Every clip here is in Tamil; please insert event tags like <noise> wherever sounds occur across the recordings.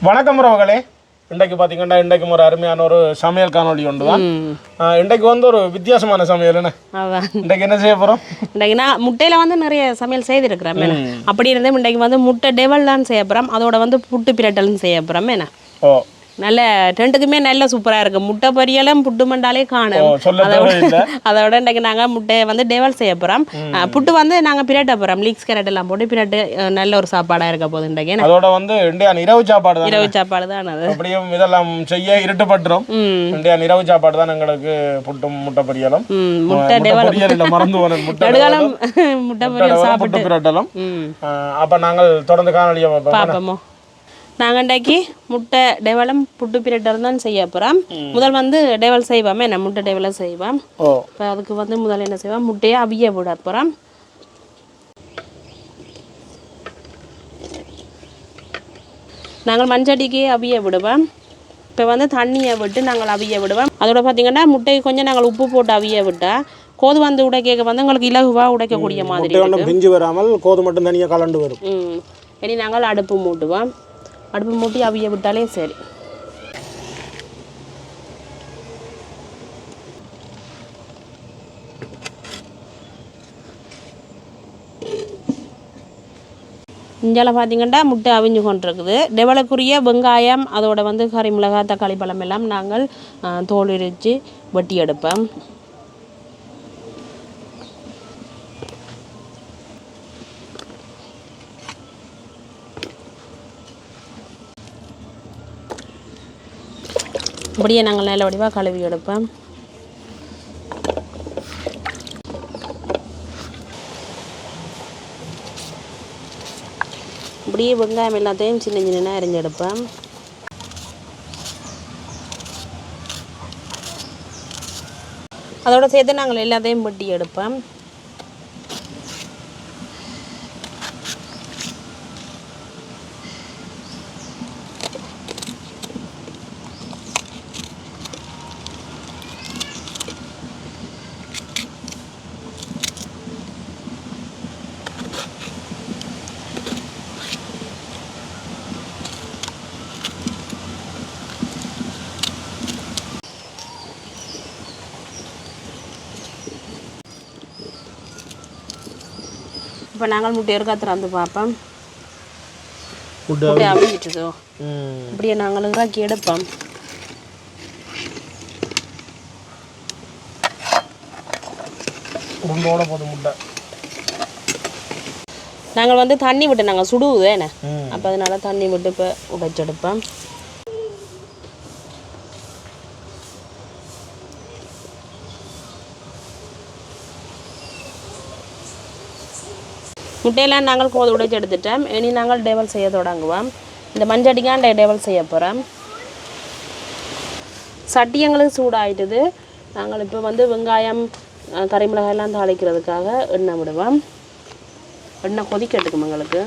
வணக்கம் உறவுகளே. இன்றைக்கு பார்த்தீங்கன்னா இன்றைக்கும் ஒரு அருமையான ஒரு சமையல் காணொளி ஒன்று தான் இன்றைக்கு வந்து ஒரு வித்தியாசமான சமையல் என்ன? இன்றைக்கு என்ன செய்ய போகிறோம் இன்றைக்கு நான் முட்டையில் வந்து நிறைய சமையல் செய்திருக்கிறேன் அப்படி இருந்தே இன்றைக்கு வந்து முட்டை டெவல்லாம் செய்ய போகிறோம் அதோட வந்து புட்டு பிரட்டலும் செய்ய போகிறோம் என்ன? ஓ நல்ல ரெண்டுக்குமே நல்ல சூப்பராக இருக்குது முட்டை பொரியலும் புட்டு மண்டாலே காணும். தேவையில்லை. <laughs> அதோட இன்றைக்கு நாங்கள் முட்டையை வந்து டெவல் செய்ய போகிறோம் புட்டு வந்து நாங்கள் பிரட்ட போகிறோம் லீக்ஸ் கேரட் எல்லாம் போட்டு பிரட்டு நல்ல ஒரு சாப்பாடாக இருக்க போகுது இன்றைக்கு. அதோட வந்து இந்தியான் இரவு சாப்பாடு இரவு சாப்பாடு தான் அது. அப்படியும் இதெல்லாம் செய்ய இருட்டுப்பட்டுரும். ம். இந்தியான் இரவு சாப்பாடு தான் எங்களுக்கு புட்டும் முட்டை பொரியலும். முட்டை டெவல் மறந்து போனேன் <laughs> <laughs> முட்டை முட்டை பொரியல் சாப்பிட்டு. புட்டு பிரட்டலும். அப்போ நாங்கள் தொடர்ந்து காணொலியை பார்ப்போமோ? நாங்கள் இன்றைக்கு முட்டை டெவலும் புட்டு பிரட்டலும் தான் செய்ய போகிறோம் முதல் வந்து டெவல் செய்வோமே என்ன முட்டை டெவலை செய்வோம். இப்போ அதுக்கு வந்து முதல்ல என்ன செய்வோம்? முட்டையை அவிய விட போகிறோம் நாங்கள் மஞ்சடிக்கு அவிய விடுவோம். இப்போ வந்து தண்ணியை விட்டு நாங்கள் அவிய விடுவோம். அதோட பார்த்தீங்கன்னா முட்டைக்கு கொஞ்சம் நாங்கள் உப்பு போட்டு அவிய விட்டால் கோது வந்து உடைக்க வந்து உங்களுக்கு இலகுவாக உடைக்கக்கூடிய மாதிரி பிஞ்சு வராமல் கோது மட்டும் தனியாக கலண்டு வரும். இனி நாங்கள் அடுப்பு மூட்டுவோம். அடுப்பு மூட்டி அவிய விட்டாலே சரி. இஞ்சால பார்த்தீங்கன்னா முட்டை அவிஞ்சு கொண்டிருக்குது. டெவலக்குரிய வெங்காயம் அதோட வந்து கறி மிளகாய் தக்காளி பழம் எல்லாம் நாங்கள் ஆ, தோல் உரித்து வெட்டி எடுப்போம். இப்படியே நாங்கள் நல்ல வடிவாக கழுவி எடுப்போம். இப்படியே வெங்காயம் எல்லாத்தையும் சின்ன சின்ன அரிஞ்செடுப்பேன் அதோட சேர்த்து நாங்கள் எல்லாத்தையும் வெட்டி எடுப்போம். இப்போ நாங்கள் முட்டை இருக்கா திறந்து பார்ப்போம். முட்டை ம். இப்படியே நாங்கள் இறக்கி எடுப்போம் உருண்டோட போதும் முட்டை. நாங்கள் வந்து தண்ணி விட்டு நாங்கள் சுடுவுது என்ன? அப்போ அதனால தண்ணி விட்டு இப்போ உடைச்செடுப்போம். முட்டையெல்லாம் நாங்கள் கோது உடைச்சு எடுத்துட்டோம். இனி நாங்கள் டேவல் செய்ய தொடங்குவோம். இந்த மஞ்சடிக்கான் டேவல் செய்ய போகிறோம் சட்டி எங்களுக்கு சூடாயிட்டுது. நாங்கள் இப்போ வந்து வெங்காயம் கறிமிளகாயெல்லாம் கறி தாளிக்கிறதுக்காக எண்ணெய் விடுவோம். எண்ணெய் கொதிக்கட்டுக்கும் எங்களுக்கு.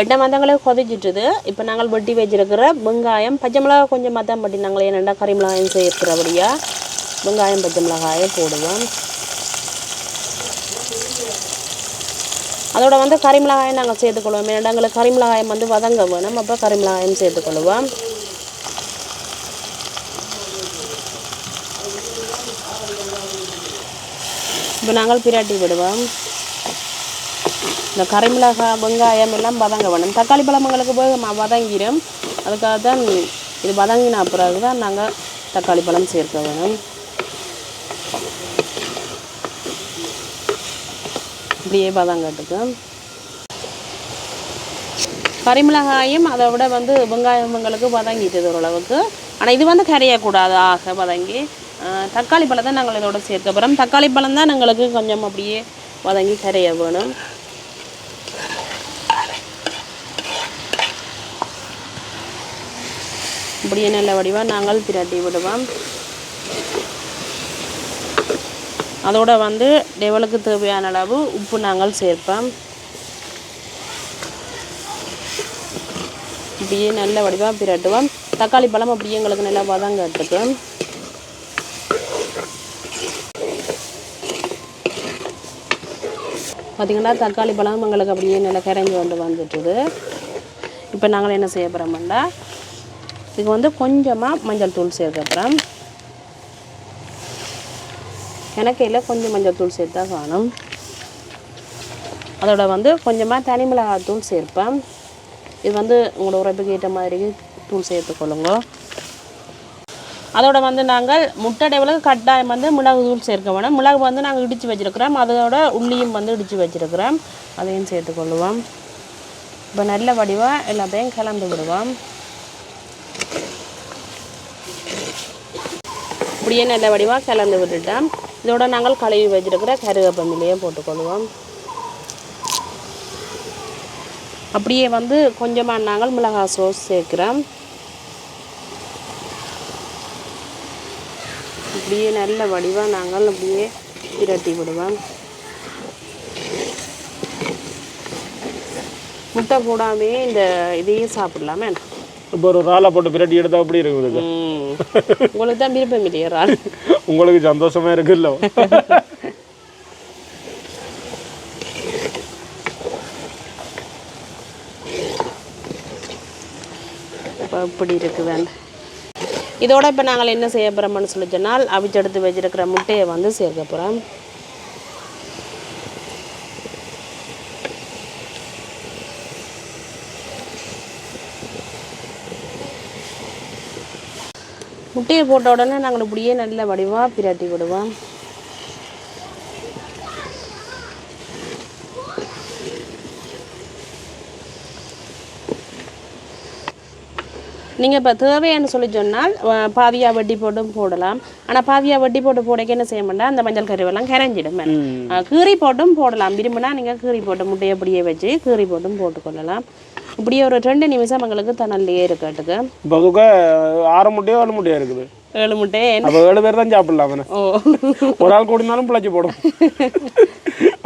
எண்ணெய் மந்தங்களே கொதிச்சிட்டுது. இப்போ நாங்கள் வெட்டி வச்சிருக்கிற வெங்காயம் பச்சை மிளகாய் கொஞ்சம் மத்தம் பட்டி நாங்கள் என்னென்னா கறி மிளகாயம் சேர்க்கிறபடியா வெங்காயம் பச்சை மிளகாயை போடுவோம். அதோட வந்து கறிமிளகாயம் நாங்கள் சேர்த்துக்கொள்வோம். ஏன்னா எங்களுக்கு வந்து வதங்க வேணும். அப்போ கறிமிளகாயம் சேர்த்துக்கொள்வோம். இப்போ நாங்கள் பிராட்டி விடுவோம். இந்த கறிமிளகாய் வெங்காயம் எல்லாம் வதங்க வேணும். தக்காளி பழம் எங்களுக்கு போய் வதங்கிடும் அதுக்காக தான் இது வதங்கின பிறகு தான் நாங்கள் தக்காளி பழம் சேர்க்க வேணும். இப்படியே வதங்கட்டுக்கு கறிமிளகாயும் அதை விட வந்து வெங்காயம் எங்களுக்கு வதங்கிட்டது ஓரளவுக்கு. ஆனால் இது வந்து கரையக்கூடாது. ஆக பதங்கி தக்காளி பழம் தான் நாங்கள் இதோட சேர்க்க போகிறோம் தக்காளி பழம் தான் எங்களுக்கு கொஞ்சம் அப்படியே வதங்கி கரைய வேணும். இப்படியே நல்ல வடிவாக நாங்கள் திரட்டி விடுவோம். அதோட வந்து டெவலுக்கு தேவையான அளவு உப்பு நாங்கள் சேர்ப்போம். இப்படியே நல்ல வடிவாக பிரட்டுவோம். தக்காளி பழம் அப்படியே எங்களுக்கு நல்லா வதங்கட்டுக்கு பார்த்திங்கன்னா தக்காளி பழம் எங்களுக்கு அப்படியே நல்லா கரைஞ்சி வந்து வந்துட்டுது இப்போ நாங்கள் என்ன செய்ய போகிறோம்டா இதுக்கு வந்து கொஞ்சமாக மஞ்சள் தூள் சேர்க்க எனக்கையில் கொஞ்சம் மஞ்சள் தூள் சேர்த்தா காணும். அதோட வந்து கொஞ்சமாக தனி மிளகாய் தூள் சேர்ப்பேன். இது வந்து உங்களோட உரைப்புக்கு ஏற்ற மாதிரி தூள் சேர்த்துக்கொள்ளுங்க அதோட வந்து நாங்கள் முட்டடைவில் கட்டாயம் வந்து மிளகு தூள் சேர்க்க வேணும். மிளகு வந்து நாங்கள் இடித்து வச்சுருக்கிறோம். அதோட உள்ளியும் வந்து இடித்து வச்சுருக்கிறோம். அதையும் சேர்த்துக்கொள்ளுவோம் இப்போ நல்ல வடிவாக எல்லாத்தையும் கலந்து விடுவோம். இப்படியே நல்ல வடிவாக கலந்து விட்டுட்டேன் இதோட நாங்கள் கழுவி வச்சிருக்கிற கருவேப்பமிலையே போட்டுக்கொள்வோம். அப்படியே வந்து கொஞ்சமாக நாங்கள் மிளகாய் சோஸ் சேர்க்குறோம். இப்படியே நல்ல வடிவாக நாங்கள் அப்படியே பிரட்டி விடுவோம். முட்டை போடாமே இந்த இதையே சாப்பிடலாமே. இப்போ ஒரு ராலை போட்டு பிரட்டி எடுத்தா அப்படி இருக்குது. உங்களுக்கு தான் விருப்பம் இல்லையா இறால்? <laughs> உங்களுக்கு சந்தோஷமா இருக்குல்ல? இப்போ இப்படி இருக்குதாங்க இதோட இப்போ நாங்கள் என்ன செய்ய போகிறோம்னு சொல்லி சொன்னால் அவிச்செடுத்து வச்சிருக்கிற முட்டையை வந்து சேர்க்க போகிறோம் முட்டையை போட்ட உடனே நாங்கள் இப்படியே நல்ல வடிவாக பிரட்டி விடுவோம். நீங்கள் இப்போ தேவைன்னு சொல்லி சொன்னால் அஹ், பாதியா வட்டி போட்டும் போடலாம். ஆனால் பாதியா வட்டி போட்டு போடக்க என்ன செய்ய மாட்டா? அந்த மஞ்சள் கருவெல்லாம் கரைஞ்சிடும் கீறி போட்டும் போடலாம். விரும்பினா நீங்கள் கீறி போட்டு முட்டையை அப்படியே வச்சு கீறி போட்டும் போட்டுக்கொள்ளலாம். இப்படியே ஒரு ரெண்டு நிமிஷம் எங்களுக்கு தணல்லையே இருக்கட்டுக்கு. இப்போ ஆறு முட்டையோ ஏழு முட்டையோ இருக்குது. ஏழு முட்டையை அப்போ ஏழு பேர் தான் சாப்பிடலாம் ஓ. ஒரு ஆள் கூடினாலும் பிழைச்சி போடும்.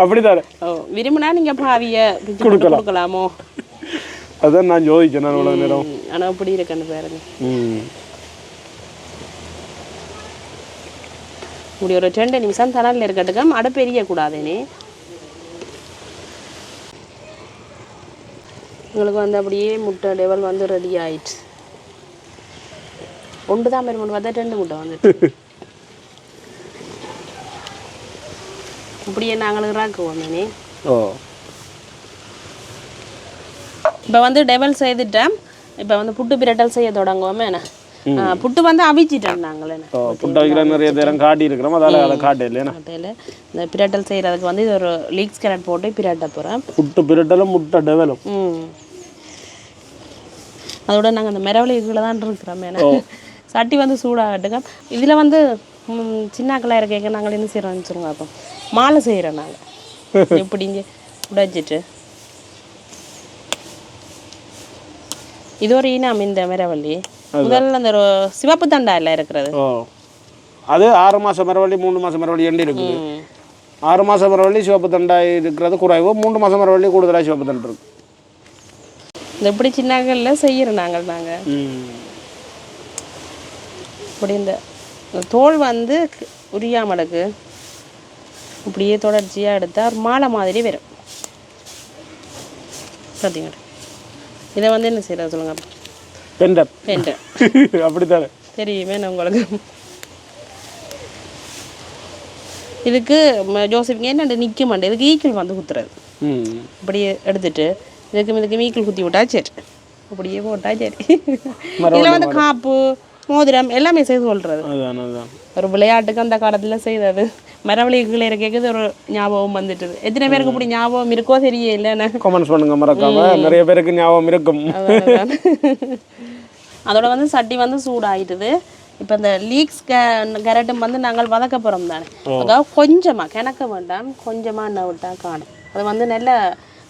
அப்படித்தானே? ஓ விரும்பினா நீங்கள் போட்டு கொடுக்கலாமோ. அதான் நான் யோசிச்சேன் நான் இவ்வளோ நேரம். ஆனால் இப்படி இருக்குன்னு பாருங்க. இப்படி ஒரு ரெண்டு நிமிஷம் தணலில் இருக்கட்டுக்கு அடுப்பு எரியக்கூடாதுனே உங்களுக்கு வந்து அப்படியே முட்டை லெவல் வந்து ரெடி ஆயிடுச்சு. ஒன்று தான் பெருமன் பார்த்தா ரெண்டு முட்டை வந்துட்டு. இப்படியே நாங்களும் இறாக்குவோம் தானே ஓ. இப்போ வந்து டெவல் செய்துட்டேன். இப்போ வந்து புட்டு பிரட்டல் செய்ய தொடங்குவோமே என்ன? புட்டு வந்து அவிச்சிட்டோம் நாங்கள் என்ன? புட்டை வைக்கிற நிறைய நேரம் காட்டி இருக்கிறோம் அதால அதை காட்டு இல்லையா அதில் இந்த பிரட்டல் செய்கிறதுக்கு வந்து இது ஒரு லீக்ஸ் கேரட் போட்டு பிரட்ட போகிறேன் புட்டு பிரட்டலும் முட்டை டெவலும் ம். அதோட நாங்கள் அந்த மிரவலிக்குள்ளே தான் இருக்கிறோம் ஏன்னா சட்டி வந்து சூடாகட்டுங்க இதில் வந்து சின்னாக்கெல்லாம் இருக்க நாங்கள் என்ன செய்கிறோம்னு சொல்லுங்க அப்போ மாலை செய்கிறோம் நாங்கள் இப்படி <laughs> இங்கே உடைச்சிட்டு இது ஒரு இனம் இந்த மிரவள்ளி. முதல்ல அந்த சிவப்பு தண்டா எல்லாம் இருக்கிறது. அது ஆறு மாதம் மரவள்ளி மூணு மாதம் மரவள்ளி எண்டு இருக்குது. ஆறு மாதம் மரவள்ளி சிவப்பு தண்டாய் இருக்கிறது குறைவு. மூணு மாதம் மரவள்ளி கூடுதலாக சிவப்பு தண்டு இருக்கு. இந்த இப்படி சின்னாக்கள்ல செய்கிறோம் நாங்கள் நாங்கள் இப்படி இந்த தோல் வந்து உரியாமலுக்கு இப்படியே தொடர்ச்சியாக எடுத்தால் ஒரு மாலை மாதிரி வரும். பார்த்தீங்களா இதை வந்து என்ன செய்யறது சொல்லுங்க. Bender bend. <laughs> அப்படித்தானே? தெரியுமே நான் உங்களுக்கு. இதுக்கு ஜோசப்ங்க என்ன நிற்க மாட்டேன் இதுக்கு ஈக்கிள் வந்து குத்துறது. ம். அப்படியே எடுத்துட்டு இதுக்கு இதுக்கு மீக்கிள் குத்தி விட்டா சரி. அப்படியே போட்டா சரி. இதில் வந்து காப்பு மோதிரம் எல்லாமே செய்து கொள்றது. ஒரு விளையாட்டுக்கு அந்த காலத்தில் செய்தது. மரவழிகளை கேட்குது ஒரு ஞாபகம் வந்துட்டுது. எத்தனை பேருக்கு இப்படி ஞாபகம் இருக்கோ தெரியல என்ன கமெண்ட்ஸ் பண்ணுங்க மறக்காம. நிறைய பேருக்கு ஞாபகம் இருக்கும். அதோட வந்து சட்டி வந்து சூடாயிட்டுது. இப்போ இந்த லீக்ஸ் கேரட்டும் வந்து நாங்கள் வதக்க போகிறோம் தானே. அதாவது கொஞ்சமாக கிணக்க வேண்டாம் கொஞ்சமாக எண்ணெய் விட்டா காணும். அது வந்து நல்ல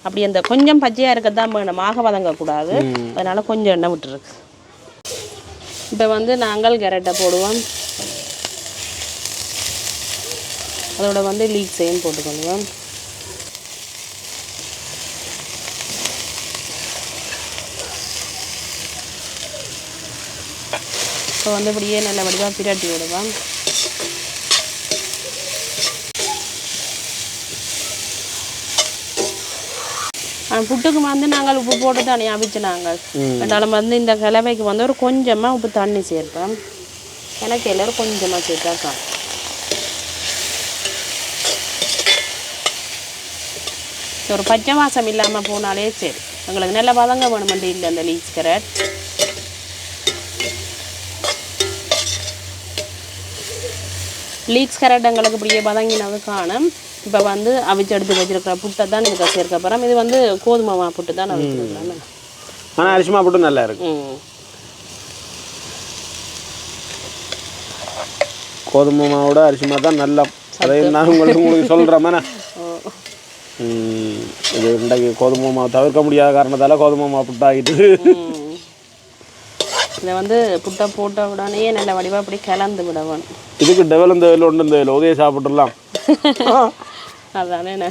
அப்படி அந்த கொஞ்சம் பச்சையாக இருக்கத்தான் வேணும் ஆக வதங்கக்கூடாது. அதனால கொஞ்சம் எண்ணெய் விட்டுருக்கு இப்போ வந்து நாங்கள் கேரட்டை போடுவோம். அதோட வந்து லீக்ஸையும் போட்டுக்கொள்வோம். இப்போ வந்து இப்படியே நல்ல வடிவாக பிரட்டி விடுவோம். புட்டுக்கு வந்து நாங்கள் உப்பு போட்டு தண்ணி அவிச்சு நாங்கள். ரெண்டாலும் வந்து இந்த கிழவைக்கு வந்து ஒரு கொஞ்சமாக உப்பு தண்ணி சேர்ப்போம். எனக்கு எல்லாரும் கொஞ்சமாக சேர்த்தாக்கா ஒரு பச்சை வாசம் இல்லாமல் போனாலே சரி. எங்களுக்கு நல்ல பதங்க வேணுமெண்டு இல்லை அந்த லீக்ஸ் கேரட் லீக்ஸ் கேரட் எங்களுக்கு இப்படியே பதங்கினது காணும். இப்போ வந்து அவிச்சு எடுத்து வச்சிருக்கிற புட்டை தான் இதுக்கு சேர்க்க போகிறோம் இது வந்து கோதுமை மா புட்டு தான் நான் வச்சுருக்கேன். ஆனால் அரிசிமா போட்டு நல்லா இருக்கு. ம். கோதுமை மாவோட அரிசிமா தான் நல்லா. அதையும் நான் உங்களுக்கு உங்களுக்கு சொல்கிறேன் இது இன்றைக்கு கோதுமை மாவு தவிர்க்க முடியாத காரணத்தால் கோதுமை மாவு புட்டாகிட்டு. இதை வந்து புட்டை போட்ட உடனே நல்ல வடிவாக அப்படி கலந்து விட வேணும் இதுக்கு டெவல் இந்த வேலை ஒன்று இந்த உதய சாப்பிட்டுடலாம். <laughs> அதானே என்ன?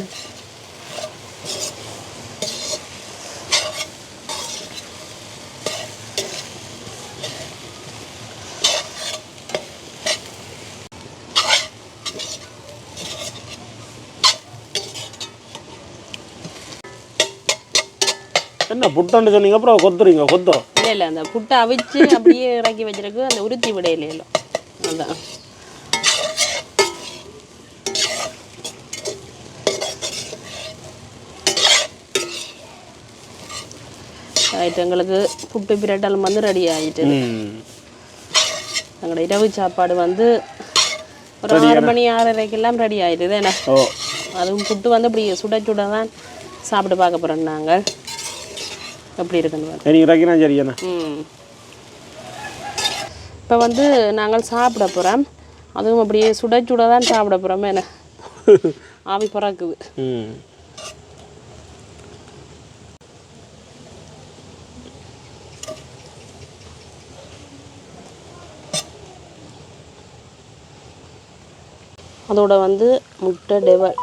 என்ன புட்டன்னு சொன்னீங்க அப்புறம் கொத்துறீங்க கொத்தும் இல்லை இல்லை அந்த புட்டை அவிச்சு அப்படியே இறக்கி வச்சிருக்கு அந்த உருத்தி விடையில அதான். ரைட் எங்களுக்கு புட்டு பிரட்டல் வந்து ரெடி ஆகிட்டு எங்களோட இரவு சாப்பாடு வந்து ஒரு ஆறு மணி ஆறரைக்கெல்லாம் ரெடி ஆயிடுது என்ன அதுவும் புட்டு வந்து இப்படி சுட சுட தான் சாப்பிட்டு பார்க்க போகிறோம் நாங்கள் எப்படி இருக்குன்னு சரியாண்ணா ம் இப்போ வந்து நாங்கள் சாப்பிட போகிறோம் அதுவும் அப்படியே சுட சுட தான் சாப்பிட போகிறோம் என்ன ஆவி பறக்குது ம் அதோட வந்து முட்டை டெவல்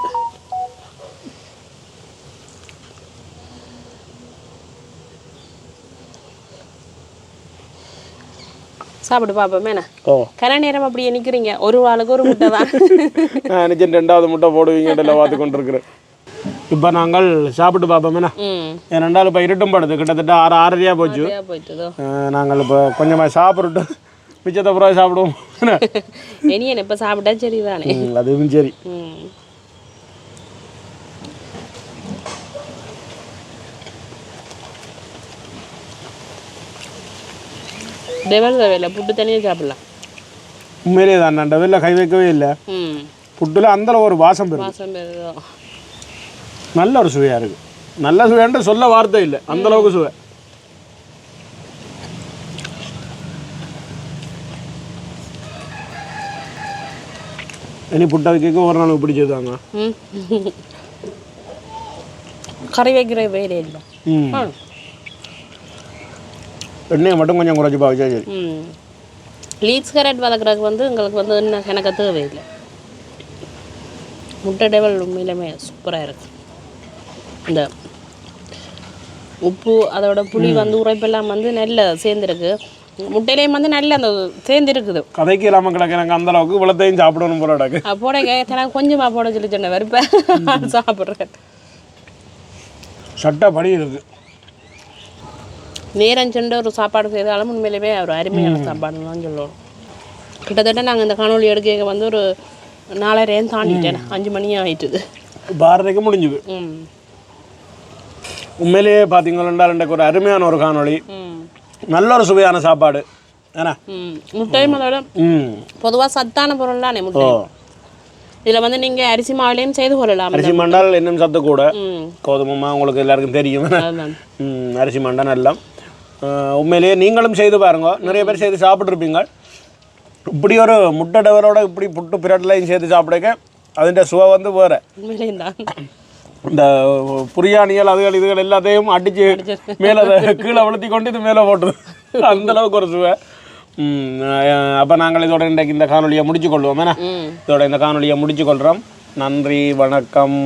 சாப்பிட்டு பார்ப்போமே கரை நேரம் அப்படியே நிற்கிறீங்க ஒரு ஆளுக்கு ஒரு முட்டை தான். <laughs> நான் நினச்சேன் ரெண்டாவது முட்டை போடுவீங்கன்றல பார்த்து கொண்டு இருக்கிறேன் இப்போ நாங்கள் சாப்பிட்டு பார்ப்போமேண்ணா ரெண்டாவது இப்போ இருட்டும் படுது கிட்டத்தட்ட ஆறு ஆறரையாக போச்சு. நாங்கள் இப்போ கொஞ்சமாக சாப்பிட்டுட்டு மிச்சத்தை பிறகு சாப்பிடுவோம்? இனி இப்போ சாப்பிட்டா சரிதானே? ம், அதுவும் சரி. டெவல் தேவையில்லை புட்டு தனியாக சாப்பிடலாம். உண்மையிலே தான் நான் டெவலில் கை வைக்கவே இல்லை. புட்டில் அந்த ஒரு வாசம் பெறும் மாதம் பெறுதோ? நல்ல ஒரு சுவையாக இருக்குது நல்ல சுவைன்ட்டு சொல்ல வார்த்தை இல்லை. அந்த அளவுக்கு சுவை. இனி புட்டை வைக்க ஒரு நாள் பிடிச்சதாங்க ம் கறி வைக்கிற வேலை இல்லை எண்ணெயை மட்டும் கொஞ்சம் குறைச்சி பாவச்சா சரி லீட்ஸ் கேரட் வளர்க்குறதுக்கு வந்து எங்களுக்கு வந்து என்ன எனக்கு தேவையில்லை முட்டை டேவல் உண்மையிலுமே சூப்பராக இருக்கு இந்த உப்பு அதோட புளி வந்து உரைப்பெல்லாம் வந்து நல்ல சேர்ந்துருக்கு முட்டையிலையும் வந்து நல்ல அந்த சேர்ந்துருக்குது கதைக்கு இல்லாமல் கிடக்கு எனக்கு அந்த அளவுக்கு இவ்வளோத்தையும் சாப்பிடணும் போல கிடக்கு போட எனக்கு கொஞ்சமாக போட சொல்லி சொன்ன வெறுப்பேன் சாப்பிட்றேன் சட்டை படி இருக்கு நேரம் சென்று ஒரு சாப்பாடு செய்தாலும் உண்மையிலேயே ஒரு அருமையான சாப்பாடுன்னு தான் சொல்லணும் கிட்டத்தட்ட நாங்கள் இந்த காணொளி எடுக்க வந்து ஒரு நாலரையும் தாண்டிட்டேன் அஞ்சு மணி ஆயிட்டுது இப்போ ஆறரைக்கு முடிஞ்சுது உண்மையிலேயே பார்த்தீங்கன்னா எனக்கு ஒரு அருமையான ஒரு காணொளி ம் நல்ல ஒரு சுவையான சாப்பாடு ஏன்னா ம் முட்டையும் அதோட ம் பொதுவாக சத்தான பொருள் தானே முட்டை ஓ இதில் வந்து நீங்கள் அரிசி மாவுலையும் செய்து கொள்ளலாம் அரிசி மண்டால் இன்னும் சத்து கூட ம் கோதுமைமா உங்களுக்கு எல்லாருக்கும் தெரியும் அதுதான் ம், அரிசி மண்டை எல்லாம் அஹ், உண்மையிலேயே நீங்களும் செய்து பாருங்க நிறைய பேர் செய்து சாப்பிட்ருப்பீங்க இப்படி ஒரு முட்டை டவரோட இப்படி புட்டு பிரட்டலையும் சேர்த்து சாப்பிடுங்க അതിൻ്റെ சுவை வந்து வேறு உண்மையிலேயும் தான் இந்த புரியாணிகள் அதுகள் இதுகள் எல்லாத்தையும் அடித்து மேலே கீழே விழுத்தி கொண்டு இது மேலே போட்டுது அந்த அளவுக்கு ஒரு சுவை. அப்போ நாங்கள் இதோட இன்றைக்கு இந்த காணொலியை முடிச்சு கொள்வோம் இதோட இந்த காணொலியை முடிச்சு கொள்கிறோம் நன்றி வணக்கம்.